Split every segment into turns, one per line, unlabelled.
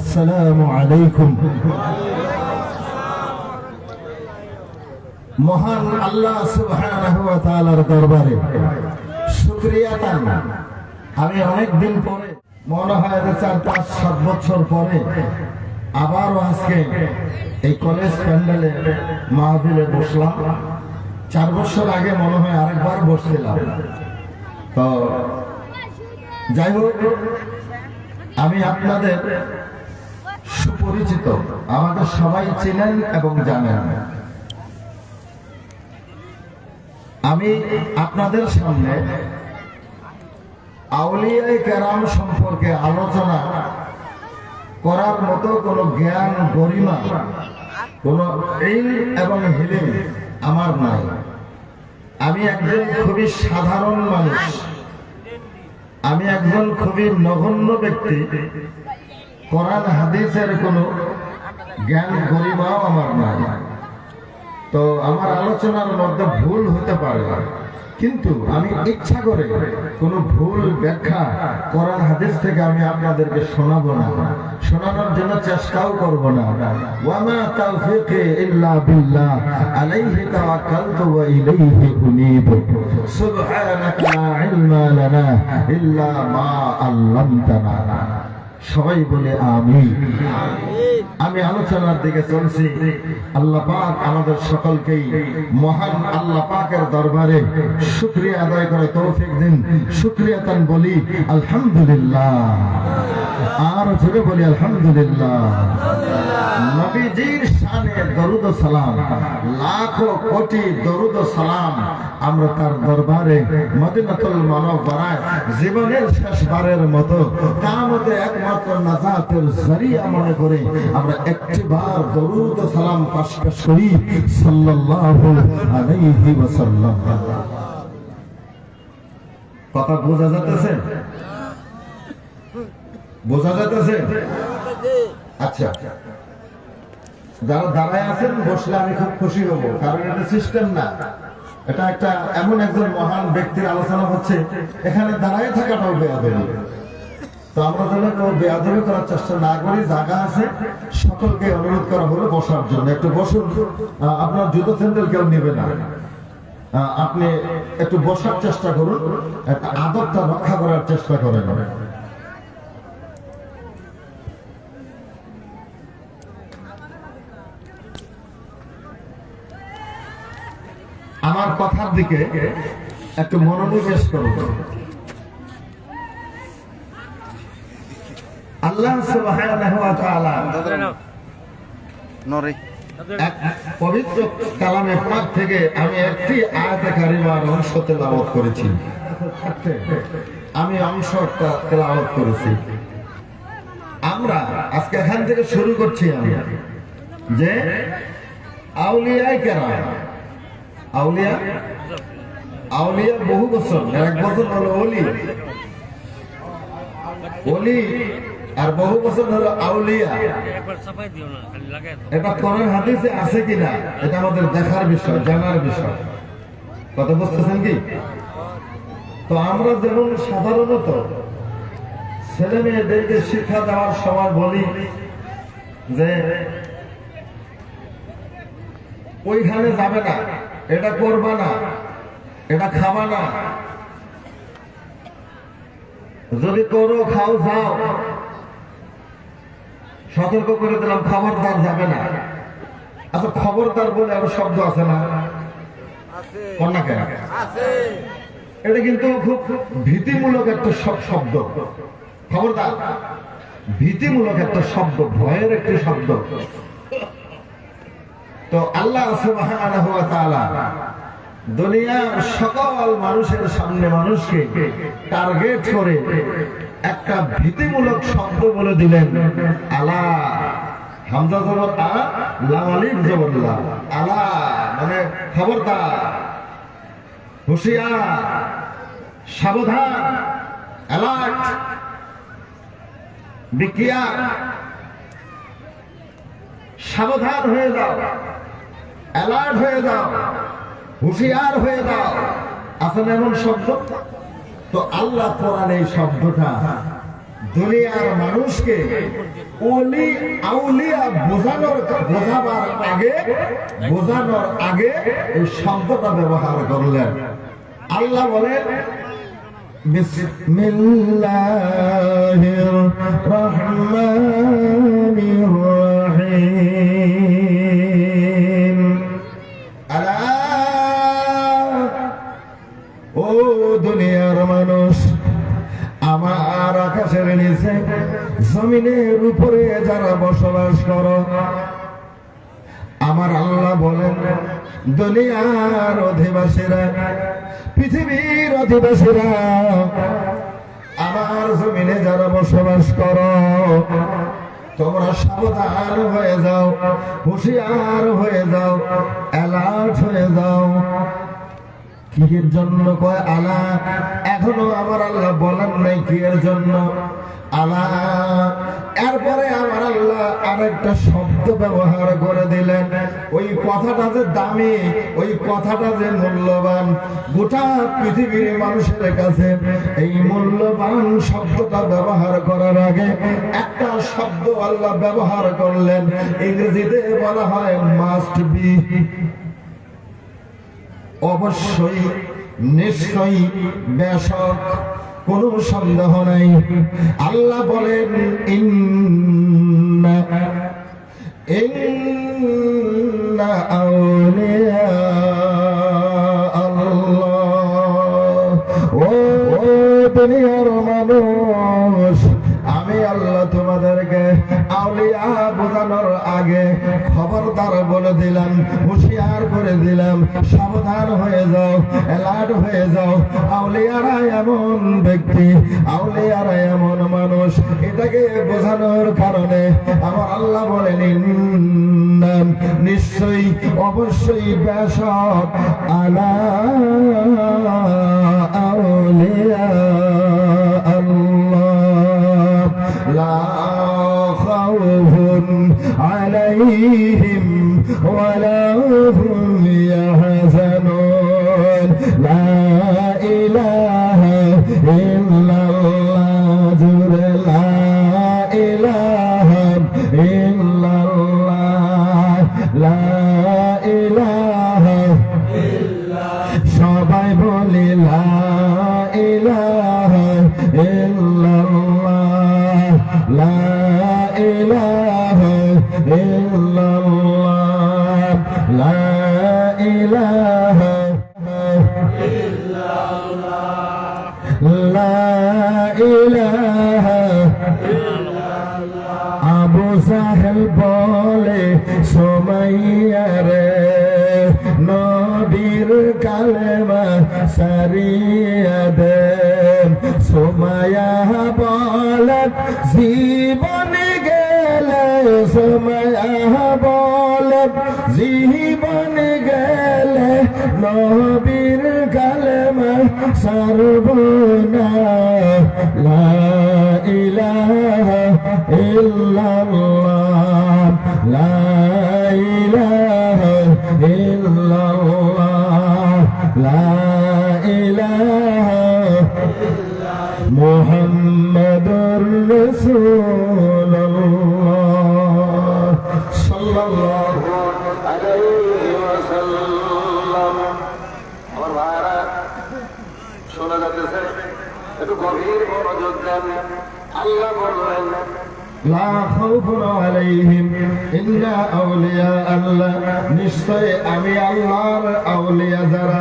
আসসালামু আলাইকুম। মহান আল্লাহ সুবহানাহু ওয়া তাআলার দরবারে শুকরিয়া তান আমি অনেক দিন পরে, মনে হয় যে চার পাঁচ, সাত বছর পরে আবারও আজকে এই কলেজ প্যান্ডেলে মাহফিলে বসলাম। চার বছর আগে মনে হয় আরেকবার বসছিলাম। তো যাই হোক, আমি আপনাদের সুপরিচিত। আমাকে সবাই চেনেন এবং জানেন। আমি আপনাদের সামনে আউলিয়াই কেরাম সম্পর্কে আলোচনা করার মতো কোনো জ্ঞান গরিমা, কোনো এবং হিলিম আমার নাই। আমি একজন খুবই সাধারণ মানুষ। আমি একজন খুবই নগণ্য ব্যক্তি। কোরআন হাদিসের কোনো জ্ঞান গরিমাও আমার নাই। তো আমার আলোচনার মধ্যে ভুল হতে পারে। কিন্তু আমি ইচ্ছা করে কোনো ভুল ব্যাখ্যা কোরআন হাদিস থেকে আমি আপনাদেরকে শোনাবো না। শোনানোর জন্য চেষ্টাও করব না। ওয়ামা তাওফীকি ইল্লা বিল্লাহ, আলাইহি ওয়া ইলাইহি উনীব। সুবহানাকা লা ইলমা লানা ইল্লা মা আল্লামতানা। সবাই বলে আমি আমি আলোচনার দিকে চলছি। আল্লাহ পাক আমাদের সকলকেই মহান আল্লাহ পাকের দরবারে শুক্রিয়া আদায় করে তৌফিক দিন। শুক্রিয়া তান বলি, আলহামদুলিল্লাহ। আর জোরে বলি, আলহামদুলিল্লাহ। নবীজির শানে দরুদ সালাম, লাখো কোটি দরুদ সালাম আমরা তার দরবারে মদিনাতুল মানবরায় জীবনের শেষবারের মতো কামতে একমাত্র নাজাতের জরিয়া মনে করে আমরা একটিবার দরুদ সালাম পাশ পেশ করি, সাল্লাল্লাহু আলাইহি ওয়াসাল্লাম। কথা বোঝা যাচ্ছে? বোঝা যাচ্ছে? আচ্ছা। যারা দাঁড়ায় আছেন, বসলে আমি খুব খুশি হব, কারণ এটা সিস্টেম না। এটা একটা এমন একজন মহান ব্যক্তির আলোচনা হচ্ছে, এখানে দাঁড়ায় থাকাটাও বেয়াদবি। তো আমরা যেন কেউ বেয়াদবি করার চেষ্টা না করি, জায়গা আছে, সকলকে অনুরোধ করা হলো বসার জন্য। একটু বসুন আপনার জুতো স্যান্ডেল কেউ নেবে না। আপনি একটু বসার চেষ্টা করুন, একটা আদবটা রক্ষা করার চেষ্টা করেন। আমার কথার দিকে একটু মনোনিবেশ করুন আল্লাহ এক পবিত্র কালামে পাক থেকে আমি একটি আয়াতে কারিমার অংশ তেলাওয়াত করেছি। আমি তেলাওয়াত করেছি। আমরা আজকে এখান থেকে শুরু করছি আমি। যে আউলিয়ায় কেরাম আউলিয়া? আউলিয়া বহু বছর, এক বছর হলো অলি। অলি আর বহু বছর হলো আউলিয়া। এটা কোরআন হাদিসে আছে কিনা, এটা আমাদের দেখার বিষয়, জানার বিষয়। কথা বুঝতেছেন কি? তো আমরা যেমন সাধারণত ছেলে মেয়েদেরকে শিক্ষা দেওয়ার সময় বলি যে, ওইখানে যাবে না। এটা করবা না। এটা খাবা না। যদি করো খাও যাও। সতর্ক করে দিলাম খবরদার যাবে না। আচ্ছা খবরদার বলে আরও শব্দ আছে না? কন্যা কেন? এটা কিন্তু খুব ভীতিমূলক একটা সব- শব্দ। খবরদার ভীতিমূলক একটা শব্দ ভয়ের একটি শব্দ। তো আল্লাহ দুনিয়ার সকল মানুষের সামনে মানুষকে টার্গেট করে একটা ভীতিমূলক শব্দ বলে দিলেন, আলা হামজা জবর আলা মানে খবরদার, হুঁশিয়ার, সাবধান, অ্যালার্ট বিকিয়ার সাবধান হয়ে যাও। অ্যালার্ট হয়ে যাও। হুঁশিয়ার হয়ে আছে না এমন শব্দ? তো আল্লাহ কোরআন এই শব্দটা দুনিয়ার মানুষকে অলি আউলিয়া বোঝানোর বোঝাবার আগে, বোঝানোর আগে এই শব্দটা ব্যবহার করলেন। আল্লাহ বলেন বিসমিল্লাহির জমিনের উপরে যারা বসবাস করো, আমার আল্লাহ বলেন, দুনিয়ার অধিবাসীরা, পৃথিবীর অধিবাসীরা, আমার জমিনে যারা বসবাস করো, তোমরা সাবধান হয়ে যাও, হুঁশিয়ার হয়ে যাও, অ্যালার্ট হয়ে যাও। কিসের জন্য কয় আলা? এখনও আমার আল্লাহ বলেন নাই কি এর জন্য। এরপরে আমার আল্লাহ আরেকটা শব্দ ব্যবহার করে দিলেন। ওই কথাটা যে দামি, ওই কথাটা যে মূল্যবান, গোটা পৃথিবীর মানুষের কাছে এই মূল্যবান শব্দটা ব্যবহার করার আগে একটা শব্দ আল্লাহ ব্যবহার করলেন। ইংরেজিতে বলা হয় মাস্ট বি অবশ্যই, নিশ্চয়ই, বেশক। কোনো সন্দেহ নাই। আল্লাহ বলেন, ইন্না ইন্না আউলিয়া আল্লাহ। ও দুনিয়ার মানুষ, আমি আল্লাহ তোমাদেরকে আউলিয়া বোঝানোর আগে খবরদার বলে দিলাম, হুঁশিয়ার করে দিলাম, সাবধান হয়ে যাও অ্যালার্ট হয়ে যাও। আউলিয়ারা এমন ব্যক্তি, আউলিয়ারা এমন মানুষ, এটাকে বোঝানোর কারণে আমার আল্লাহ বলেন, ইন্না, নিশ্চয়ই, অবশ্যই বেশক আলা আউলিয়া আল্লাহ। আলাইহিম ولا ইল্লাল্লাহ লা সর্বনা লা ইলাহা ইল্লাল্লাহ। লা ইলাহা ইল্লাল্লাহ। লা ইলাহা মুহাম্মাদুর রাসূলুল্লাহ গভীর আল্লাহ আউলিয়া নিশ্চয় আমি আল্লাহর আউলিয়া যারা।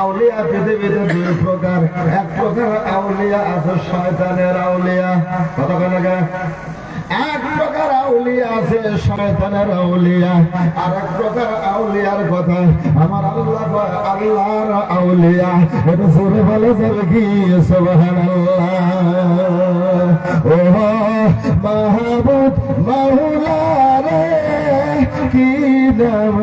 আউলিয়া পৃথিবীতে দুই প্রকার। এক প্রকার আউলিয়া আছে শয়তানের আউলিয়া। কত কথা এক প্রকার আউলিয়া আছে, শয়তানের আউলিয়া। আর এক প্রকার আউলিয়ার কথা, আমার আল্লাহ আল্লাহর আউলিয়া। এটা সুরে বলে কি সুবহানাল্লাহ। ও মাহবুব মাওলা রে, কি নাম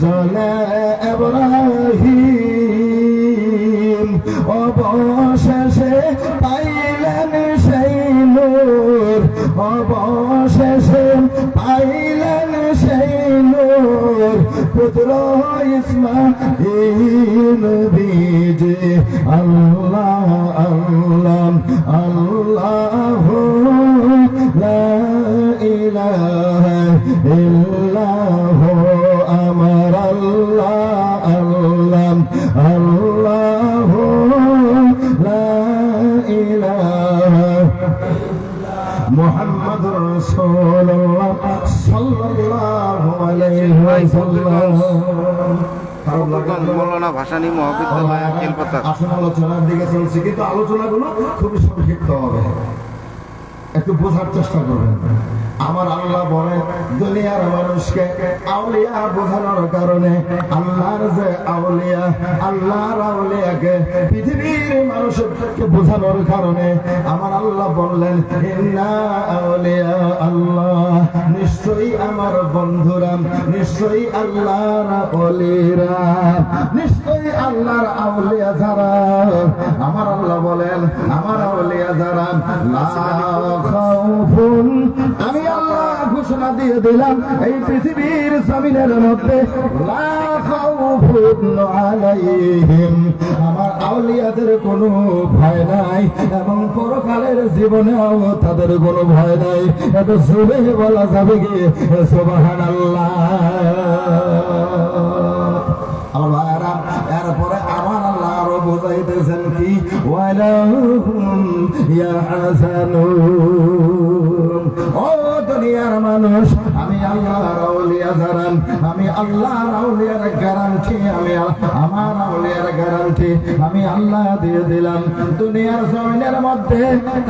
জলে এব্রাহিম অবশেষে পাইলেন সেই নূর। অবশেষে পাইলেন সেই নূর। পুত্র ইসমাইল বীজে আল্লাহ আল্লাহ আল্লাহ লা ইলাহা আল্লাহ মোহাম্মদ রসুল্লাহ সাল্লাল্লাহু আলাইহি ওয়াসাল্লাম।
রূপগঞ্জ মৌলানা ভাসানী মহাবিদ্যালয়
আলোচনার দিকে চলছে কিন্তু আলোচনাগুলো খুবই সংক্ষিপ্ত হবে। একটু বোঝার চেষ্টা করবেন। আমার আল্লাহ বলেন দুনিয়ার মানুষকে আউলিয়া বোঝানোর কারণে আল্লাহর যে আউলিয়া, আল্লাহর আউলিয়াকে পৃথিবীর মানুষকে বোঝানোর কারণে আমার আল্লাহ বললেন, ইন্না আউলিয়া আল্লাহ, নিশ্চয়ই আমার বন্ধুরা, নিশ্চয়ই আল্লাহর আউলিরা, নিশ্চয়ই আল্লাহর আউলিয়া যারা, আমার আল্লাহ বলেন, আমার আউলিয়া যারা আমি আল্লাহ ঘোষণা দিয়ে দিলাম, এই পৃথিবীর জমিনের মধ্যে আমার আউলিয়াদের কোনো ভয় নাই, এবং পরকালের জীবনেও তাদের কোনো ভয় নাই। এত জোরে বলা যাবে কি? সুবহানাল্লাহ আমার ভাইয়ারা এরপরে আমার আল্লাহ আরও বোঝাইতেছেন কি ওয়ালাহুম ইয়াহজানুন ও দুনিয়ার মানুষ আমি আল্লাহর আউলিয়া জানান আমি আল্লাহর আউলিয়ার গ্যারান্টি আমি আমার আউলিয়ার গ্যারান্টি আমি আল্লাহ দিয়ে দিলাম। দুনিয়ার জমিনের মধ্যে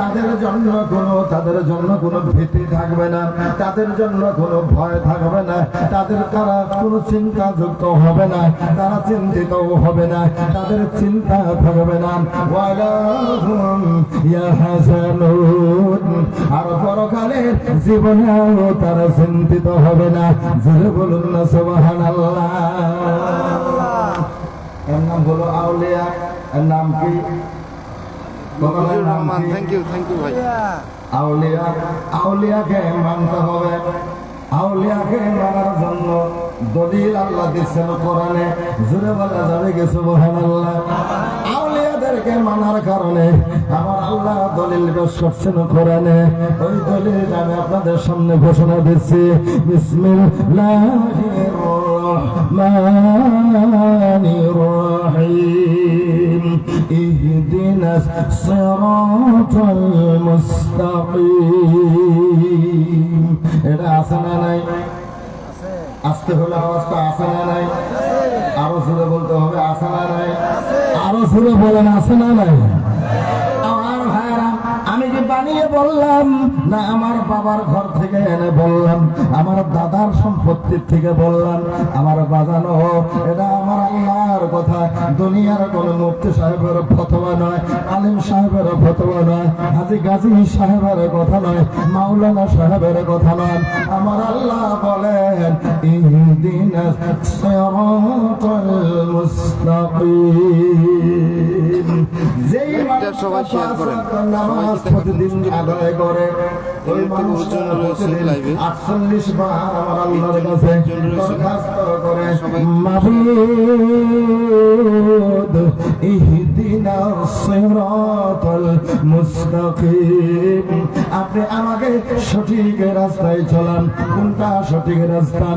তাদের জন্য কোনো, তাদের জন্য কোনো ভীতি থাকবে না, তাদের জন্য কোনো ভয় থাকবে না, তাদের তারা কোনো চিন্তা যুক্ত হবে না, তারা চিন্তিত হবে না, তাদের চিন্তা থাকবে না। আর পরকালের জীবনেও তারা চিন্তিত হবে না। জোরে বলুন না, সুবহানাল্লাহ। এর নাম হলো আউলিয়া। এর নাম কি?
Rahman thank you thank you ভাই।
আউলিয়া। আউলিয়াকে মানতে হবে। আউলিয়াকে মানার জন্য দলিল আল্লাহ দিচ্ছেন কোরআনে। জুড়ে বলা যাবে কি সুবহানাল্লাহ? তাদেরকে মানার কারণে আমার আল্লাহ দলিল পেশ করছেন কোরআনে ওই দলিল আমি আপনাদের সামনে ঘোষণা দিচ্ছি। বিসমিল্লাহির রহমানির এটা আছে না নাই? আজকে হলো আওয়াজটা আসে না নাই? আরও সুরে বলতে হবে, আছে না আরও সুরে বলেন, আছে না আমার ভাইরা আমি যে বানিয়ে বললাম, না, আমার বাবার ঘর থেকে এনে বললাম, আমার দাদার সম্পত্তির থেকে বললাম, আমার বাজানো এটা আমার আল্লাহর কথা। দুনিয়ার কোন মুক্তি সাহেবের ফতোয়া নয়, আলিম সাহেবের ফতোয়া নয়, হাজি গাজী সাহেবের কথা নয়, মাওলানা সাহেবের কথা নয়। আমার আল্লাহ বলেন ইহদিনা মুস্তাকিম। যেই
সবাই শেয়ার করেন।
নামাজ প্রতিদিন আদায় করে। ওই
হুজুর রয়েছে
প্রতিদিন 48 বার আমার আল্লাহর কাছে দরখাস্ত করে। মাবুদ আপনি আমাকে সঠিক রাস্তায় চলান। কোনটা সঠিক রাস্তা?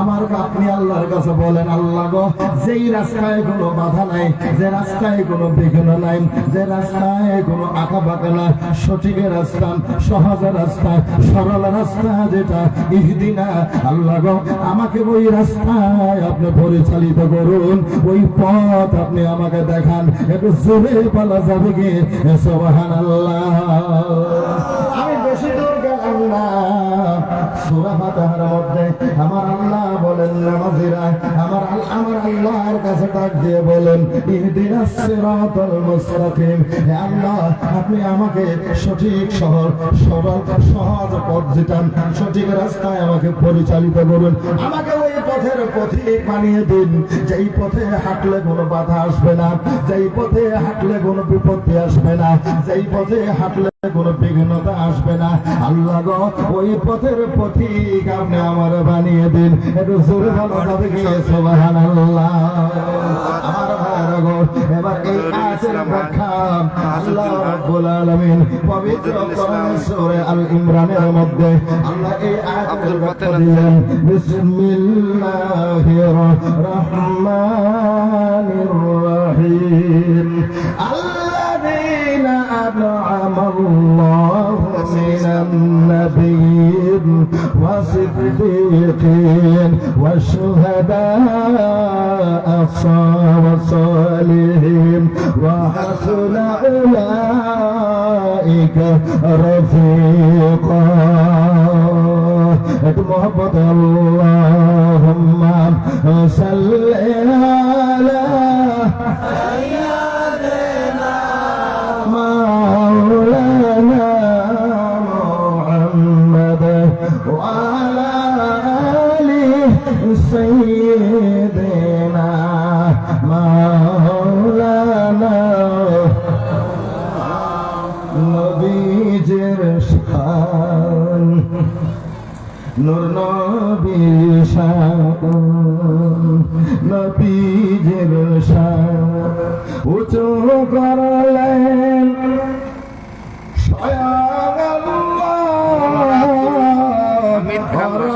আমার আপনি আল্লাহর কাছে বলেন, আল্লাহ গো, যেই রাস্তায় কোনো বাধা নাই, যে রাস্তায় কোনো বিঘ্ন নাই, যে রাস্তায় কোনো আঁকা বাঁকা না সঠিক রাস্তা, সহজ রাস্তা, সরল রাস্তা যেটা ইহদিনা, আল্লাহ গো, আমাকে ওই রাস্তায় আপনি পরিচালিত করুন। ওই পথ আপনি আমাকে দেখান একটু জোরে পালা যাবে গে সোবাহান না আপনি আমাকে সঠিক সরল, সহজ পথ যেটা সঠিক রাস্তায় আমাকে পরিচালিত করুন। আমাকে ওই পথের পথিক বানিয়ে দিন। যেই পথে হাঁটলে কোনো বাধা আসবে না, যেই পথে হাঁটলে কোনো বিপত্তি আসবে না, যেই পথে হাঁটলে কোনো বিঘ্নতা আসবে না। আল্লাহ গো ওই পথের পথিক আপনি আমার বানিয়ে দিন। একটু জোর ভালো আমার ভাইয়ের গো এবার এই আয়াতের ব্যাখ্যা। আল্লাহ রাব্বুল আলামিন পবিত্র কোরআন সূরা আল ইমরানের মধ্যে আল্লাহ এই আয়াতের ব্যাখ্যা দিলেন। বিসমিল্লাহির রহমানির রহিম। أنعم الله من النبيين والصديقين والشهداء والصالحين وحسن أولئك رفيقا. اللهم صل على سيدنا مولانا নবীজের শান নূর নবীর শান নবীজের শান উঁচু করলেন স্বয়ং আল্লাহ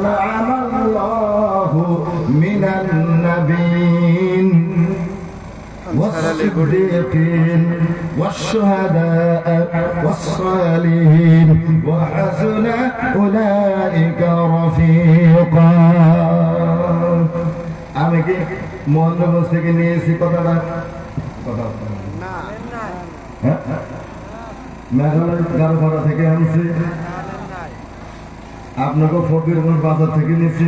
আন'আমাল্লাহু মিনান নাবিয়্যিন والصديقين والشهداء والصالحين وحسن أولئك رفيقا আমি কি মোহনগঞ্জ থেকে নিয়েছি কথাটা কথা হ্যাঁ? মেঘালয় গারোপাড়া থেকে আনছি আপনাকে ফকিরগঞ্জ বাজার থেকে নিয়েছি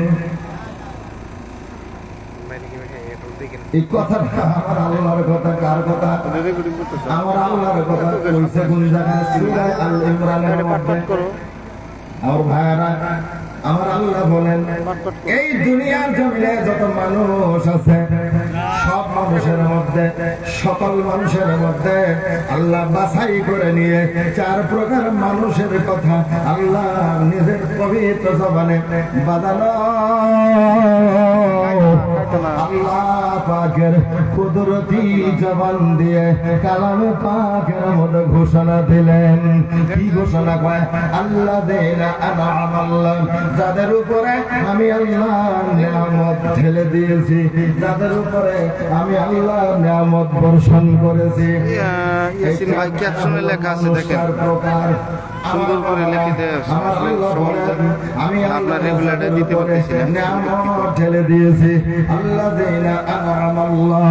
আমার কথা কথা? কথা আমার আল্লাহ বলেন, এই দুনিয়ার জমিনে যত মানুষ আছে মানুষের মধ্যে, সকল মানুষের মধ্যে আল্লাহ বাছাই করে নিয়ে চার প্রকার মানুষের কথা আল্লাহ নিজের পবিত্র জবানে বাদানো
না।
আল্লাহ পাকের কুদরতি জবান দিয়ে কালাম পাকের মধ্যে ঘোষণা দিলেন। কি ঘোষণা কয়? আল্লাহ দেনা আল্লাহ। যাদের উপরে আমি আল্লাহ নিয়ামত ঢেলে দিয়েছি যাদের উপরে আমি আল্লাহ নিয়ামত বর্ষণ করেছি।
ইয়াসিন ভাই ক্যাপশনে লেখা আছে দেখেন।
প্রকার
সুন্দর করে লিখে দেয়
আল্লাহ
আপনার
আল্লাহ
দিতে পারতেছি না।
নিয়ামত আল্লাহ দেনা আনাম আল্লাহ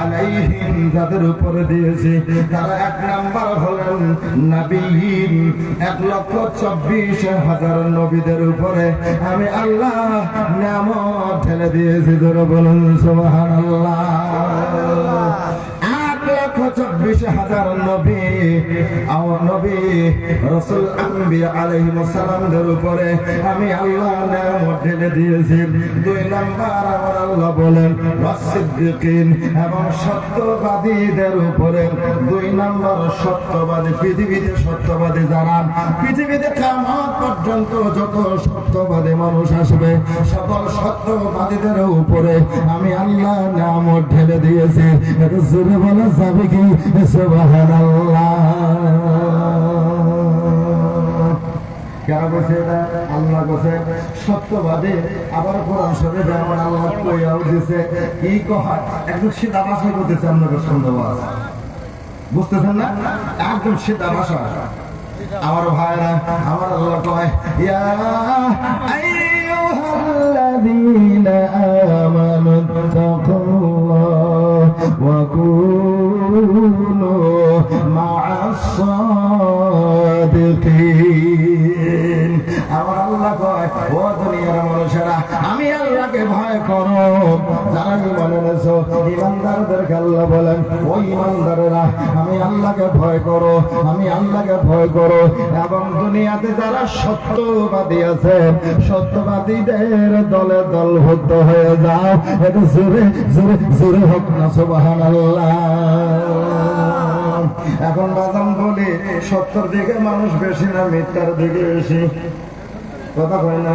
আলাইহিম যাদের উপরে দিয়েছি তারা এক নাম্বার হলেন নবীন। এক লক্ষ চব্বিশ হাজার নবীদের উপরে আমি আল্লাহ নিয়ামত ঢেলে দিয়েছি ধরে বলুন সোহান এক চব্বিশ হাজার নবী আমার নবী, রসুল উপরে আমি আল্লাহ ঢেলে দিয়েছি। দুই নাম্বার আমার আল্লাহ বলেন এবং সত্যবাদীদের উপরে। দুই নাম্বার সত্যবাদী, পৃথিবীতে সত্যবাদী যারা, পৃথিবীতে কিয়ামত পর্যন্ত যত সত্যবাদী মানুষ আসবে, সকল সত্যবাদীদের উপরে আমি আল্লাহ নিয়ামত ঢেলে দিয়েছি। এটা জোরে বলা যাবে সুবহানাল্লাহ। কেন এটা আল্লাহ বলছে সত্যবাদী আবার কোরআন শরীফে আমার আল্লাহ কইয়াও দিছে কি কহা একদম আপনাদের সন্দেহ আছে বুঝতেছেন না? একদম সিধা ভাষা। আমার ভাইরা, আমার আল্লাহ কয়, ইয়া আমানু তাকুল্লাহ ওয়া মা'আস সাদিকিন আমার আল্লাহ কয় ও দুনিয়ার মানুষেরা আল্লাহকে ভয় করো। যারা ইমান এনেছো, ইমানদারদেরকে আল্লাহ বলেন, ও ইমানদারেরা, আমি আল্লাহকে ভয় করো, আমি আল্লাহকে ভয় করো। এবং দুনিয়াতে যারা সত্যবাদী আছে, সত্যবাদীদের দলে দলবদ্ধ হয়ে যাও। এটা হোক না সুবাহান এখন বাদাম বলি, সত্যর দিকে মানুষ বেশি না, মিথ্যার দিকে বেশি? কথা না?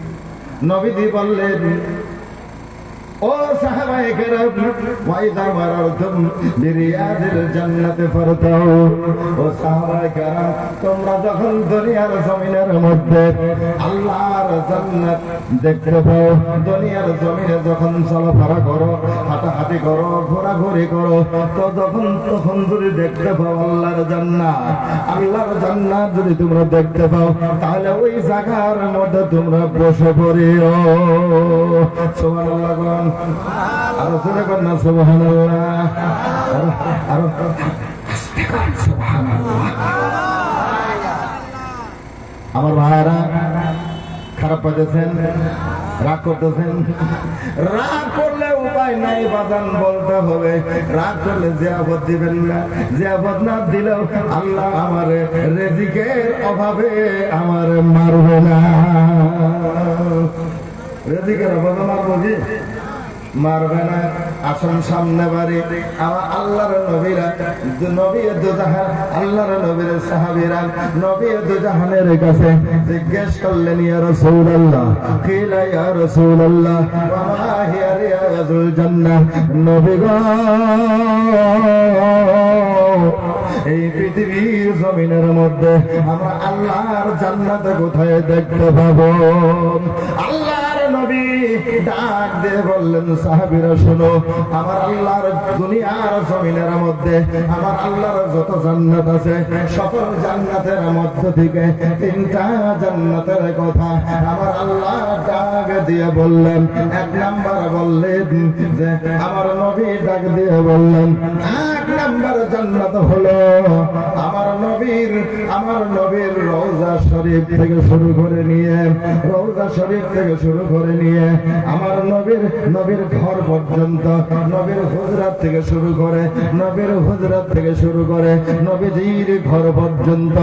নবীজি বললেন ও জান্নাতে ও তোমরা যখন দুনিয়ার মধ্যে দেখতে পাও জমিনে যখন চলাফেরা করো, হাঁটাহাঁটি করো, ঘোরাঘুরি করো, তো যখন তখন যদি দেখতে পাও আল্লাহর জান্নাত আল্লাহর জান্নাত যদি তোমরা দেখতে পাও, তাহলে ওই জায়গার মধ্যে তোমরা বসে পড়িও সুবহানাল্লাহ। আরও জোরে কর না, সুবহানাল্লাহ। আমার ভাইরা খারাপ পাইতেছেন রাগ করতেছেন। রাগ করলে উপায় নাই বাদান বলতে হবে। রাগ করলে জিয়াবত দিবেন না। জিয়াবত না দিলেও আল্লাহ আমার রেজিকের অভাবে আমার মারবে না। রেজিকের অভাবে মারবো কি? মারবে না। আসন সামনে বাড়ি। আমার আল্লাহর নবীরা, নবী দুজাহান, আল্লাহর নবীর সাহাবীরা, নবী দুজাহানের কাছে জিজ্ঞেস করলেন, ইয়া রাসূলুল্লাহ, কিলা ইয়া রাসূলুল্লাহ? ওয়া হিয়া রিয়াজুল জান্নাহ। নবী এই পৃথিবীর জমিনের মধ্যে আমরা আল্লাহর জান্নাত কোথায় দেখতে পাবো? আল্লাহর নবী ডাক দিয়ে বললেন আমার আল্লাহর দুনিয়ার জমিনের মধ্যে, আমার আল্লাহর যত জান্নাত আছে, সকল জান্নাতের মধ্য থেকে তিনটা জান্নাতের কথা আমার আল্লাহ ডাক দিয়ে বললেন। এক নাম্বার বললেন যে, আমার নবী ডাক দিয়ে বললেন, এক নাম্বার জান্নাত হলো আমার নবীর আমার নবীর রওজা শরীফ থেকে শুরু করে নিয়ে, রওজা শরীফ থেকে শুরু করে নিয়ে আমার নবীর নবীর ঘর পর্যন্ত, নবীর হুজরাত থেকে শুরু করে, নবীর হুজরাত থেকে শুরু করে নবীজির ঘর পর্যন্ত।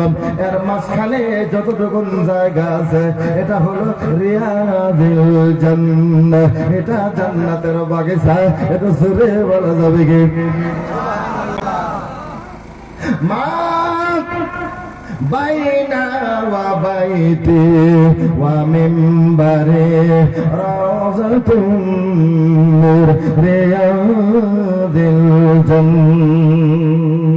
এর মাঝখানে যতটুকু জায়গা আছে, এটা হলো এটা জান্নাতের বাগিচা, এটা সুরে বলা যাবে কি? মা বাইনা ওয়া বাইতি ওয়া মিম্বারে রাযাতুন নূর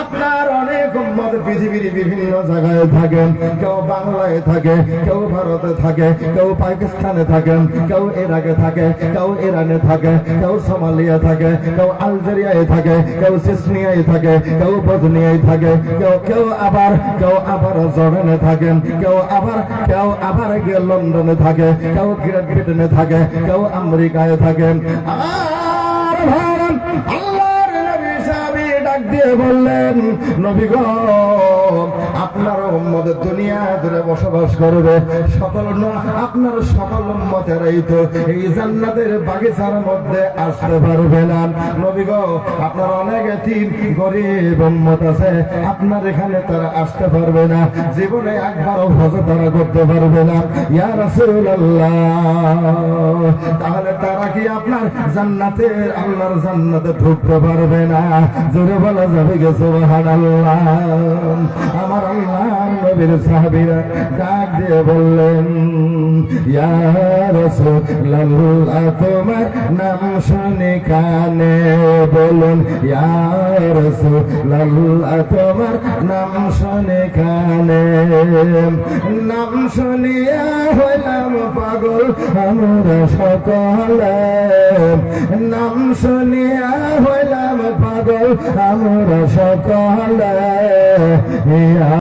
আপনার অনেক পৃথিবীর বিভিন্ন জায়গায় থাকেন। কেউ বাংলায় থাকে, কেউ ভারতে থাকে, কেউ পাকিস্তানে থাকেন, কেউ ইরাকে থাকে, কেউ ইরানে থাকে, কেউ সোমালিয়া থাকে, কেউ আলজেরিয়ায় থাকে, কেউ সিসনিয়ায় থাকে, কেউ বজনিয়ায় থাকে, কেউ কেউ আবার কেউ আবার জর্ডানে থাকেন, কেউ আবার কেউ আবার গিয়ে লন্ডনে থাকে, কেউ গ্রেট ব্রিটেনে থাকে, কেউ আমেরিকায় থাকেন। আর ভারত দিয়ে বললেন, নবী আপনার উম্মত দুনিয়া জুড়ে বসবাস করবে। সকল আপনার সকল উম্মতেরাই তো এই জান্নাতের বাগিচার মধ্যে আসতে পারবে না। নবী আপনার অনেক তিন গরিব উম্মত আছে। আপনার এখানে তারা আসতে পারবে না। জীবনে একবারও হজ তারা করতে পারবে না। ইয়া রাসূলুল্লাহ, তাহলে তারা কি আপনার জান্নাতের আল্লাহর জান্নাতে ঢুকতে পারবে না? জোরে বলা তোমার নাম শুনে কানে। বলুন, ইয়া রাসূলুল্লাহ, তোমার নাম শুনে কানে। নাম শুনিয়া হইলাম পাগল আমরা সকলে। নাম শুনিয়া হইলাম পাগল আমরা সকলে ইয়া